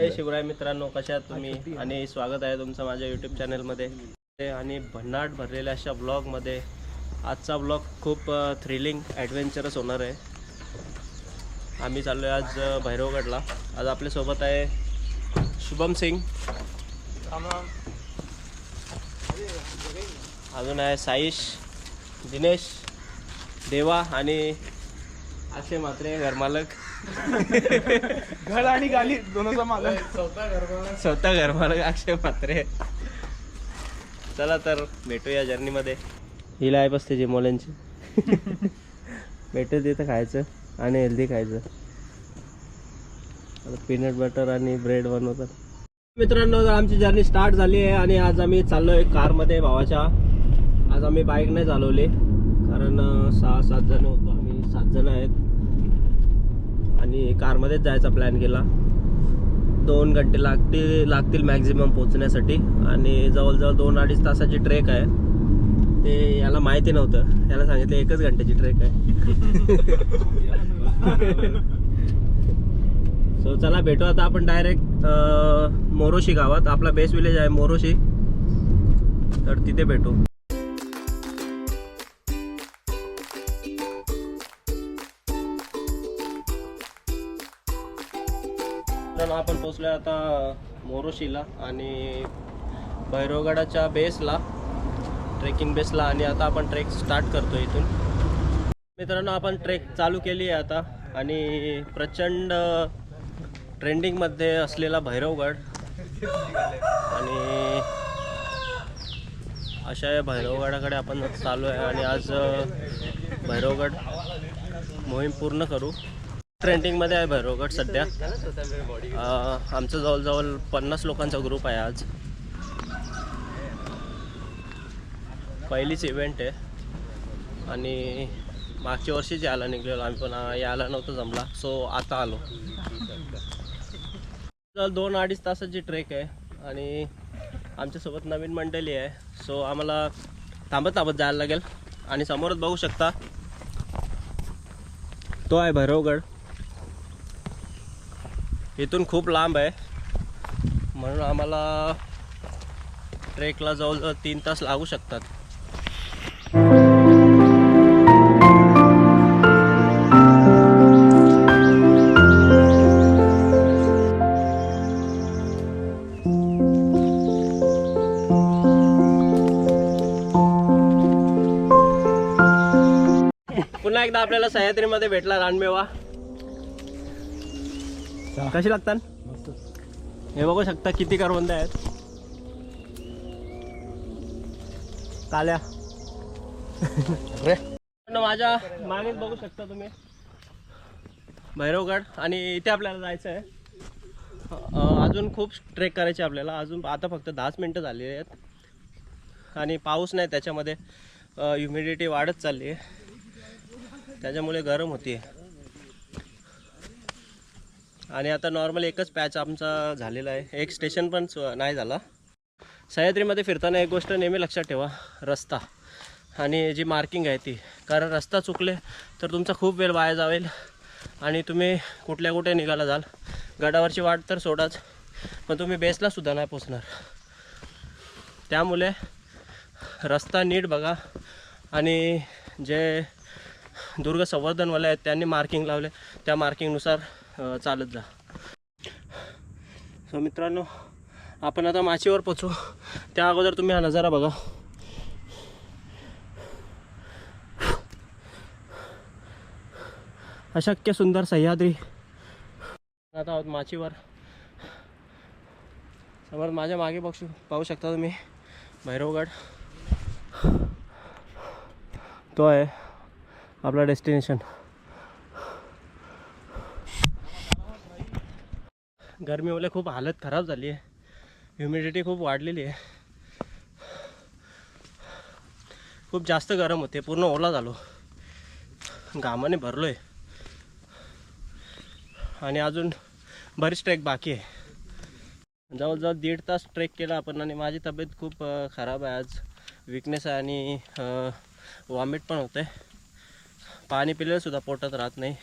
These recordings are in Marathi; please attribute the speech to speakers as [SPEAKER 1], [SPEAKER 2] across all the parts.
[SPEAKER 1] जय शिवराय मित्रांनो कशा आहात तुम्ही? आणि स्वागत आहे तुमचं माझ्या यूट्यूब चॅनलमध्ये आणि भन्नाट भरलेल्या अशा ब्लॉगमध्ये आजचा ब्लॉग खूप थ्रिलिंग ॲडव्हेंचरस होणार आहे. आम्ही चाललो आहे आज भैरवगडला. आज आपल्यासोबत आहे शुभम सिंग. अजून आहे साईश दिनेश देवा आणि अक्षय मात्रे घरमालक
[SPEAKER 2] घर आणि गाली दोनचा मालक
[SPEAKER 1] स्वतः घरमालक अक्षय मात्रे चला तर भेटू या जर्नीमध्ये. हिला आहे बसते जिमोल्यांची भेटू तिथं खायचं आणि हेल्दी खायचं. आता पीनट बटर आणि ब्रेड बनवतात. मित्रांनो तर आमची जर्नी स्टार्ट झाली आहे आणि आज आम्ही चाललो आहे कारमध्ये भावाच्या. आज आम्ही बाईक नाही चालवली कारण सहा सात जण होतो. आम्ही सात जण आहेत. आणि कारमध्येच जायचा प्लॅन केला. दोन घंटे लागतील लागतील मॅक्झिमम पोहोचण्यासाठी. आणि जवळजवळ दोन अडीच तासाची ट्रेक आहे. ते याला माहिती नव्हतं. याला सांगितलं एकच घंट्याची ट्रेक आहे. सो चला भेटू आता आपण डायरेक्ट मोरोशी गावात. आपला बेस विलेज आहे मोरोशी. तर तिथे भेटू. तर आता मोरोशीला आणि भैरवगडाच्या बेसला ट्रेकिंग बेसला आणि आता आपण ट्रेक स्टार्ट करतो इथून. मित्रांनो आपण ट्रेक चालू केली आहे आता आणि प्रचंड ट्रेंडिंगमध्ये असलेला भैरवगड आणि अशा या भैरवगडाकडे आपण चालू आहे आणि आज भैरवगड मोहीम पूर्ण करू. ट्रेंडिंगमध्ये आहे भैरवगड सध्या. आमचं जवळजवळ पन्नास लोकांचा ग्रुप आहे आज. पहिलीच इव्हेंट आहे. आणि मागच्या वर्षीच यायला निघलेलो आम्ही पण यायला नव्हतं जमला. सो आता आलो. दोन अडीच तासाची ट्रेक आहे. आणि आमच्यासोबत नवीन मंडळी आहे. सो आम्हाला थांबत थांबत जायला लागेल. आणि समोरच बघू शकता. तो आहे भैरवगड. इथून खूप लांब आहे. म्हणून आम्हाला ट्रेकला जवळजवळ तीन तास लागू शकतात. पुन्हा एकदा आपल्याला सह्याद्रीमध्ये भेटला रानमेवा. कशी लागतात? हे बघू शकता किती करवंद आहेत. काल्या. माझ्या मागेच बघू शकता तुम्ही. भैरवगड आणि इथे आपल्याला जायचं आहे अजून खूप ट्रेक करायचे आपल्याला. अजून आता फक्त दहाच मिनटं झाली आहेत. आणि पाऊस नाही त्याच्यामध्ये ह्युमिडिटी वाढत चालली आहे. त्याच्यामुळे गरम होती आणि आता नॉर्मल एकच पॅच आमचा झालेला आहे. एक स्टेशन पण नाही झाला. सह्याद्रीमध्ये फिरताना एक गोष्ट नेहमी लक्षात ठेवा रस्ता. आणि जी मार्किंग आहे ती. कारण रस्ता चुकले तर तुमचा खूप वेळ वाया जावेल आणि तुम्ही कुठल्या कुठे निघाला जाल. गडावरची वाट तर सोडाच पण तुम्ही बेसला सुद्धा नाही पोचणार. त्यामुळे रस्ता नीट बघा आणि जे दुर्ग संवर्धनवाले आहेत त्यांनी मार्किंग लावले. त्या मार्किंगनुसार चालत जा. सो मित्रांनो आपण आता माचीवर पोचू. त्या अगोदर तुम्ही हा नजारा बघा. अशक्य सुंदर सह्याद्री. आता आहोत माचीवर. समोर माझ्या मागे बघू पाहू शकता तुम्ही भैरवगड. तो आहे आपला डेस्टिनेशन. गरमीमुळे खूप हालत खराब झाली आहे. ह्युमिडिटी खूप वाढलेली आहे. खूप जास्त गरम होते पूर्ण ओला झालो. घामाने भरलो आहे आणि अजून बरीच ट्रेक बाकी आहे. जवळजवळ दीड तास ट्रेक केला आपण आणि माझी तब्येत खूप खराब आहे. आज विकनेस आहे आणि वॉमिट पण होतं आहे पाणी पिलेलंसुद्धा पोटात राहत नाही.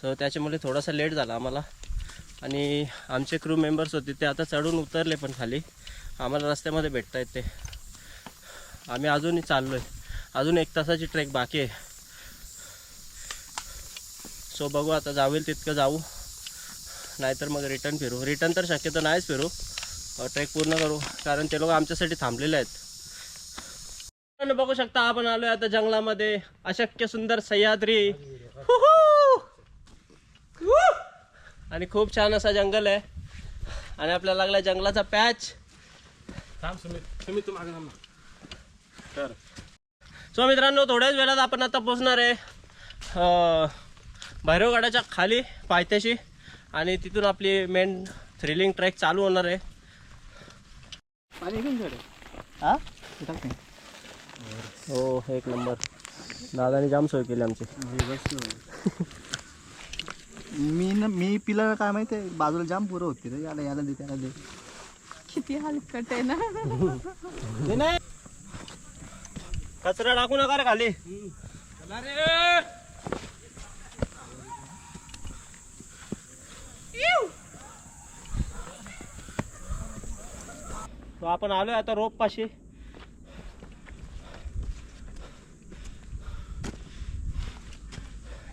[SPEAKER 1] सो त्याच्यामुळे थोडासा लेट झाला आम्हाला. आणि आमचे क्रू मेंबर्स होते ते आता चढून उतरले पण खाली. आम्हाला रस्त्यामध्ये भेटतायत ते आम्ही अजूनही चाललो आहे अजून एक तासाची ट्रेक बाकी आहे. सो बघू आता जावेल तितकं जाऊ. नाहीतर मग रिटर्न फिरू. रिटर्न तर शक्यतो नाहीच फिरू. ट्रेक पूर्ण करू. कारण ते लोक आमच्यासाठी थांबलेले आहेत. बघू शकता आपण आलोय आता जंगलामध्ये. अशक्य सुंदर सह्याद्री. आणि खूप छान असा जंगल आहे. आणि आपल्याला लागला जंगलाचा पॅच. सो मित्रांनो थोड्याच वेळात आपण आता पोहोचणार आहे भैरवगडाच्या खाली पायथ्याशी. आणि तिथून आपली मेन थ्रिलिंग ट्रॅक चालू होणार आहे. हा? हो एक नंबर. दादाने जाम सोय केली आमची.
[SPEAKER 3] मी न मी पिला काय माहिती आहे? बाजूला जाम पुरं होती रे. याला याला दे त्याला दे.
[SPEAKER 4] किती हलकट आहे ना.
[SPEAKER 1] कचरा टाकू नका रे खाली. तो आपण आलोय आता रोप पाशी.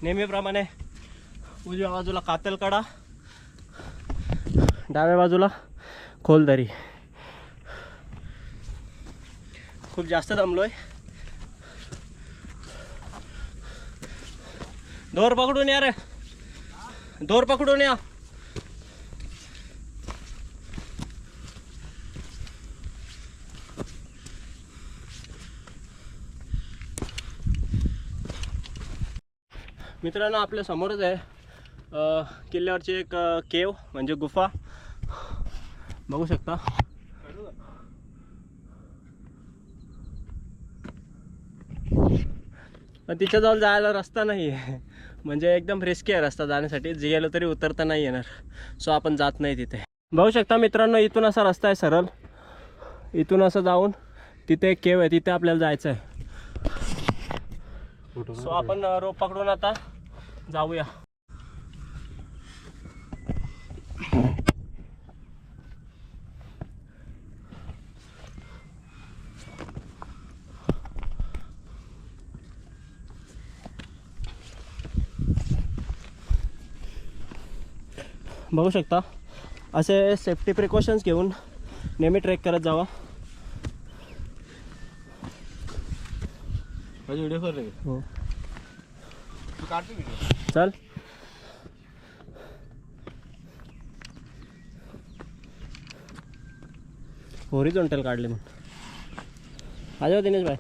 [SPEAKER 1] नेहमीप्रमाणे उजव्या बाजूला कातलकडा डाव्या बाजूला खोलदरी. खूप जास्त दमलोय. दोर पकडून या रे. दोर पकडून या. मित्रांनो आपल्या समोरच आहे. किल्ल्यावरची एक केव म्हणजे गुफा. बघू शकता. पण तिच्याजवळ जायला रस्ता नाही आहे. म्हणजे एकदम रिस्की आहे रस्ता जाण्यासाठी. जे गेलो तरी उतरता नाही येणार. सो आपण जात नाही तिथे. बघू शकता मित्रांनो इथून असा रस्ता आहे सरळ. इथून असं जाऊन तिथे एक केव आहे. तिथे आपल्याला जायचं आहे. सो आपण रोप पकडून आता जाऊया. बघू शकता. असे सेफ्टी प्रिकॉशन्स घेऊन नेहमी ट्रेक करत जावा.
[SPEAKER 2] व्हिडिओ
[SPEAKER 1] हो. चल. हॉरिझॉन्टल काढले मग आजो दिनेश भाई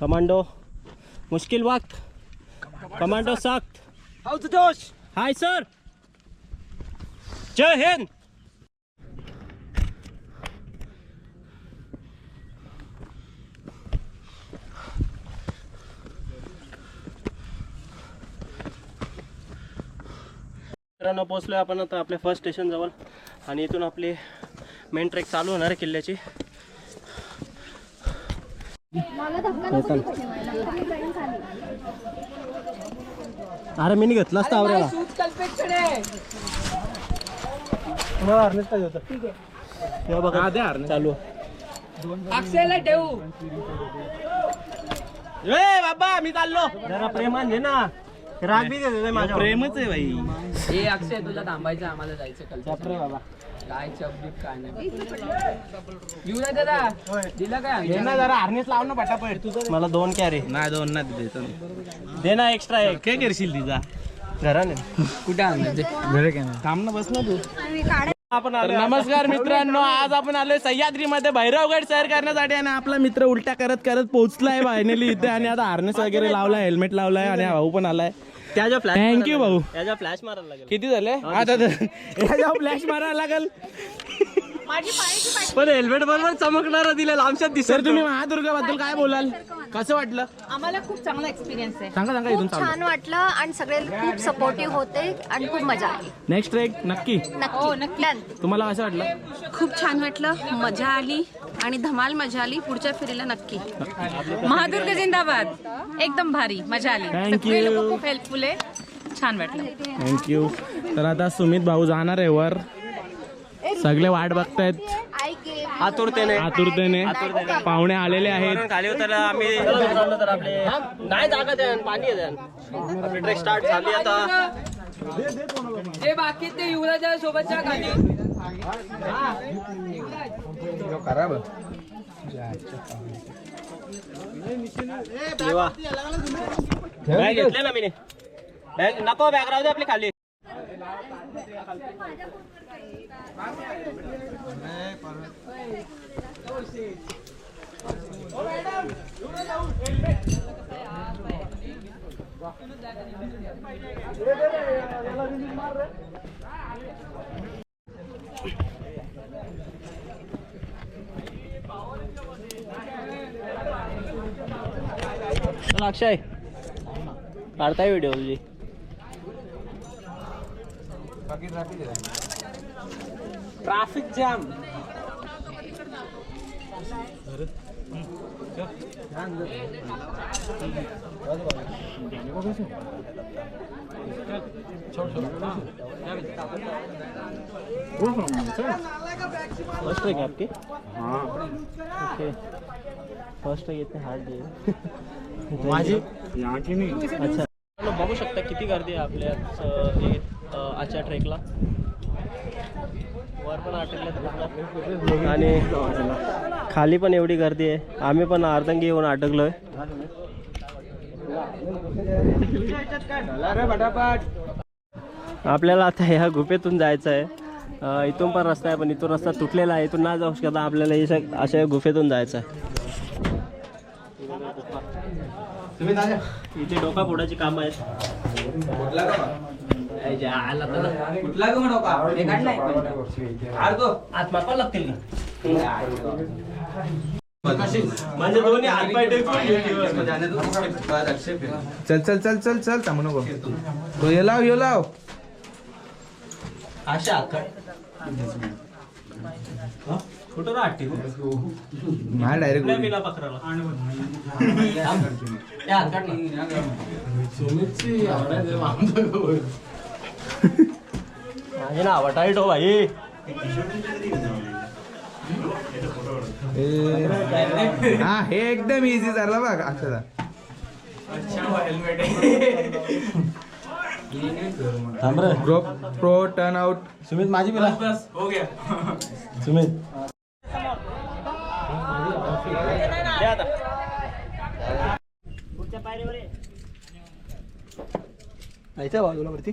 [SPEAKER 1] कमांडो मुश्किल वक्त. कमांडो सख्त
[SPEAKER 2] जोश
[SPEAKER 1] हाय सर जय हिंद मित्रांनो पोचलोय आपण आता आपल्या फर्स्ट स्टेशन जवळ. आणि इथून आपली मेन ट्रेक चालू होणार आहे किल्ल्याची. अरे मी घेतला असता आवऱ्याला हे बघा. चालू.
[SPEAKER 4] अक्षयला ठेवू.
[SPEAKER 2] ए बाबा मी चाललो.
[SPEAKER 1] जरा प्रेमान घे ना. राग बी माझ्या
[SPEAKER 2] प्रेमच आहे भाई
[SPEAKER 4] ए अक्षय तुला थांबायचं आम्हाला जायचं कल्चर
[SPEAKER 1] बाबा.
[SPEAKER 4] काय चपडीप काय नाही. येऊ नाही दादा. दिलं काय?
[SPEAKER 2] ना जरा हार्नेस लाव ना पटापट.
[SPEAKER 1] मला दोन कॅरे
[SPEAKER 2] नाही दोन ना देतो
[SPEAKER 1] दे ना एक्स्ट्रा एक.
[SPEAKER 2] काय करशील तिचा?
[SPEAKER 1] घराने.
[SPEAKER 4] कुठे आणलं
[SPEAKER 2] थांब ना बस ना तू.
[SPEAKER 1] आपण
[SPEAKER 2] नमस्कार मित्रांनो आज आपण आलोय सह्याद्रीमध्ये. भैरवगड सैर करण्यासाठी आणि आपला मित्र उलट्या करत करत पोहोचलाय फायनली इथे. आणि आता हार्नेस वगैरे लावलाय हेल्मेट लावलाय आणि हा भाऊ पण आलाय.
[SPEAKER 1] त्याच्या फ्लॅश
[SPEAKER 2] Thank you, भाऊ.
[SPEAKER 1] त्याच्या फ्लॅश मारायला लागेल.
[SPEAKER 2] किती झाले? आता फ्लॅश मारायला लागल.
[SPEAKER 1] पण हेल्मेट बरोबर चमकणारा दिलेला आमच्यात
[SPEAKER 2] तर
[SPEAKER 1] दिसत
[SPEAKER 2] तुम्ही महादुर्गाबद्दल काय बोलाल? कसं वाटलं?
[SPEAKER 5] आम्हाला खूप चांगला एक्सपिरियन्स आहे.
[SPEAKER 2] सांगा सांगा इथून
[SPEAKER 5] खूप छान वाटलं आणि सगळे खूप सपोर्टिव्ह होते आणि खूप मजा आली.
[SPEAKER 2] नेक्स्ट ट्रेक नक्की.
[SPEAKER 5] नक्की. नक्की.
[SPEAKER 2] तुम्हाला कसं वाटलं?
[SPEAKER 6] खूप छान वाटलं. मजा आली आणि धमाल मजा आली. पुढच्या फेरीला नक्की. महादुर्ग जिंदाबाद. एकदम भारी. मजा आली.
[SPEAKER 2] Thank
[SPEAKER 6] सगळे
[SPEAKER 2] you.
[SPEAKER 6] लोक खूप हेल्पफुल आहे. छान वाटलं.
[SPEAKER 2] थँक्यू तर आता सुमित भाऊ जाणार आहे वर. सगळे वाट बघतायत.
[SPEAKER 1] आतुरतेने.
[SPEAKER 2] आतुरतेने. पाहुणे आलेले आहेत.
[SPEAKER 1] खाली उतरला आम्ही तर आपले नाही जागा द्या पाणी द्या. ट्रेक स्टार्ट झाली आता.
[SPEAKER 4] जे बाकी ते युवराजा सोबतच्या खाली.
[SPEAKER 1] बॅग घेतले ना मी बॅग नको बॅग राहू दे आपली खाली. अक्षय. काढताय व्हिडिओ तुझी ट्रॅफिक जॅम. फर्स्ट ट्रेक आपकी? ओके फर्स्ट ट्रेक इतने हार्ड डे माझी अच्छा. बघू शकता किती गर्दी आहे आपल्या हे, आजच्या ट्रेकला आणि खाली पण एवढी गर्दी आहे. आम्ही पण अर्धंगी येऊन अटकलोय आपल्याला आता ह्या गुफेतून जायचं आहे. इथून पण रस्ता आहे पण इथून रस्ता तुटलेला आहे. इथून नाही जाऊ शकत आपल्याला अशा गुफेतून जायचं आहे. इथे डोका फोडायची काम आहेत. आत्मा पण लागतील म्हणजे दोन्ही हातपाय टेकून
[SPEAKER 7] चल चल चल चल चल थांबू नको. तो ये लाव ये लाव.
[SPEAKER 1] अशा कुठं राहते
[SPEAKER 7] हा डायरेक्ट
[SPEAKER 1] बिना पकडाला? माझे ना आवटाईट हो भाई.
[SPEAKER 7] हा हे एकदम इझी झाला बघ Akshara pro pro turn out
[SPEAKER 1] Sumit माझी बिला सुमित.
[SPEAKER 3] जायचं बाजूला वरती.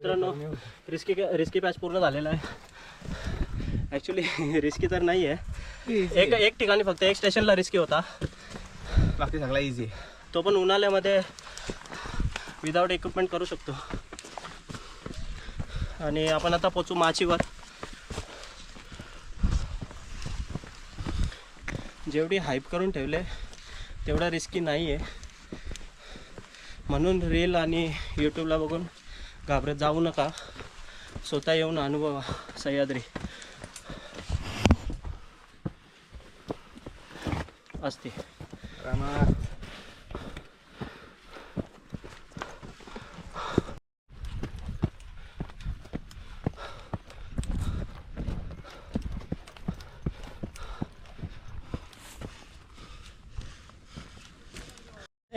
[SPEAKER 1] मित्रांनो रिस्की रिस्की पॅच पूर्ण झालेला आहे. ॲक्च्युली रिस्की तर नाही आहे एक एक ठिकाणी फक्त एक स्टेशनला रिस्की होता.
[SPEAKER 7] बाकी सगळा इझी
[SPEAKER 1] तो पण उन्हाळ्यामध्ये विदाऊट इक्विपमेंट करू शकतो. आणि आपण आता पोचू माचीवर. जेवढी हाईप करून ठेवले तेवढा रिस्की नाही आहे म्हणून रील आणि यूट्यूबला बघून घाबरत जाऊ नका. स्वतः येऊन अनुभवा सह्याद्री. असते.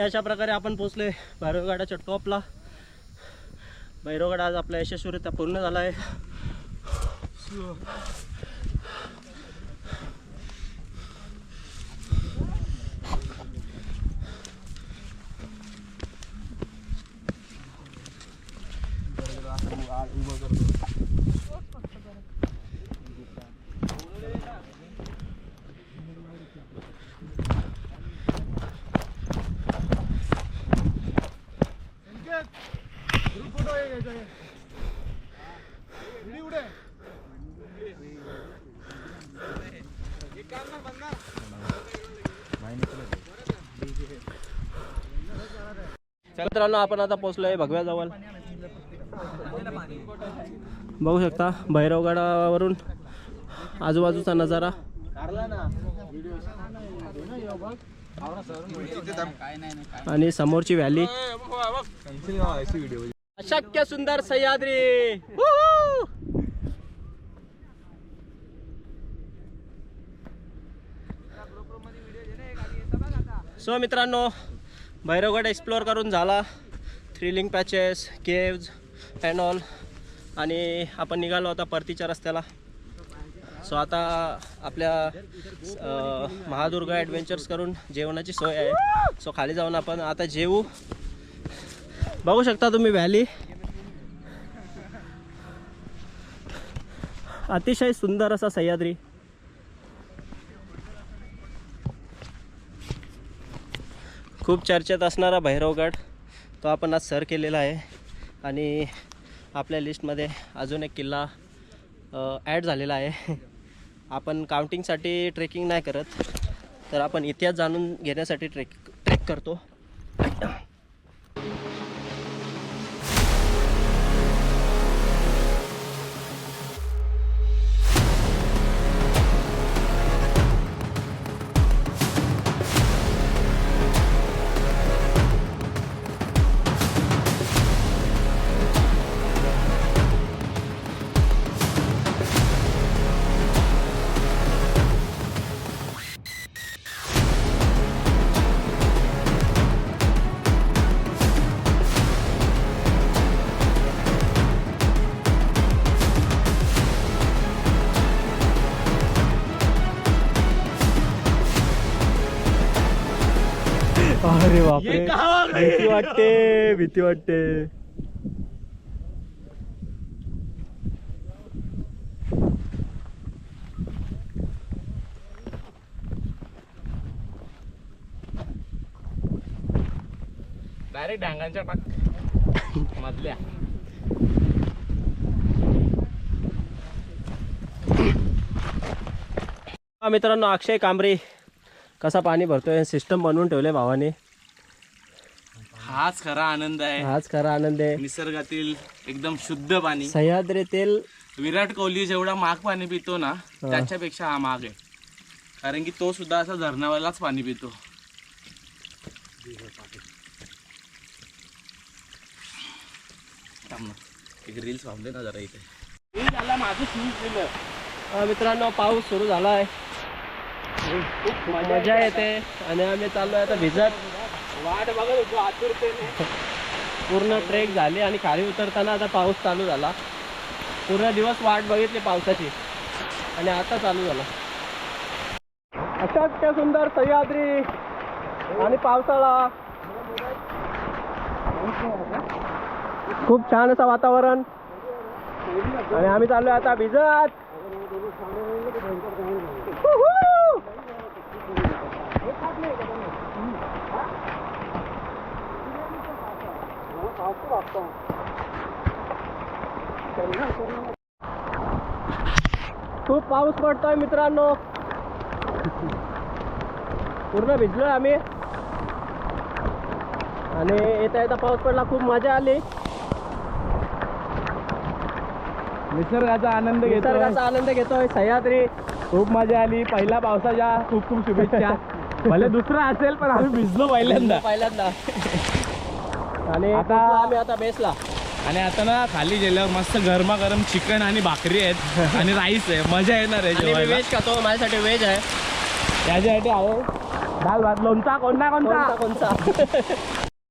[SPEAKER 1] अशा प्रकारे आपण पोचले भैरवगडाच्या टॉपला. भैरवगड आज आपला यशस्वीरित्या पूर्ण झाला आहे. मित्रांनो आपण आता पोहोचलोय भगव्या जवळ बघू शकता भैरवगडावरून आजूबाजूचा नजारा. आणि समोरची व्हॅली अशक्य सुंदर सह्याद्री. सो मित्रांनो भैरवगड एक्सप्लोअर करून झाला. Thrilling patches caves and all आणि आपण निघालो आता परतीच्या रस्त्याला. सो आता आपल्या महादुर्गा ॲडव्हेंचर्स करून जेवणाची सोय आहे. सो खाली जाऊन आपण आता जेवू. बघू शकता तुम्ही व्हॅली अतिशय सुंदर असा सह्याद्री. खूप चर्चेत असणारा भैरवगड तो आपण आज सर केलेला आहे. आणि आपल्या लिस्टमध्ये अजून एक किल्ला ॲड झालेला आहे. आपण काउंटिंगसाठी ट्रेकिंग नाही करत तर आपण इतिहास जाणून घेण्यासाठी ट्रेक ट्रेक करतो. अरे बापरे. भीती वाटते भीती वाटते.
[SPEAKER 2] डायरेक्ट डांगांच्या टाक. मधल्या.
[SPEAKER 1] हा मित्रांनो अक्षय कांबरे कसा पाणी भरतोय? सिस्टम बनवून ठेवले भावाने.
[SPEAKER 2] हाच खरा आनंद आहे.
[SPEAKER 1] हाच खरा आनंद आहे.
[SPEAKER 2] निसर्गातील एकदम शुद्ध पाणी.
[SPEAKER 1] सह्याद्री तेल
[SPEAKER 2] विराट कोहली जेवढा माग पाणी पितो ना त्याच्यापेक्षा हा माग आहे. कारण की तो सुद्धा असा धरणावालाच पाणी पितो. थांब ना. एक रील्स वाजले ना जरा इथे.
[SPEAKER 1] झाला माझं शूज दिलं मित्रांनो पाऊस सुरू झाला आहे खूप मजा येते. आणि आम्ही चाललोय आता भिजत. वाट बघत होतो आतुरतेने. पूर्ण ट्रेक झाली आणि खाली उतरताना आता पाऊस चालू झाला. पूर्ण दिवस वाट बघितली पावसाची. आणि आता चालू झाला. अशक्य सुंदर सह्याद्री आणि पावसाळा. खूप छान असं वातावरण. आणि आम्ही चाललोय आता भिजत. खूप पाऊस पडतोय मित्रांनो. पूर्ण भिजलोय आम्ही. आणि येता येता पाऊस पडला खूप मजा आली.
[SPEAKER 2] निसर्गाचा आनंद घेतो
[SPEAKER 1] निसर्गाचा आनंद घेतोय सह्याद्री.
[SPEAKER 2] खूप मजा आली. पहिल्या पावसाच्या खूप खूप शुभेच्छा. भले दुसरा असेल पण आम्ही भिजलो पहिल्यांदा.
[SPEAKER 1] पहिल्यांदा. आणि
[SPEAKER 2] आता-
[SPEAKER 1] आता आम्ही आता बेसला?
[SPEAKER 2] आणि आता ना खाली गेल्यावर मस्त गरमागरम चिकन आणि भाकरी आहेत आणि राईस आहे. मजा येणार आहे
[SPEAKER 1] व्हेज खातो माझ्यासाठी व्हेज आहे.
[SPEAKER 2] त्याच्यासाठी आहे. दाल भात लोणचा कोणता?
[SPEAKER 1] कोणता कोणता?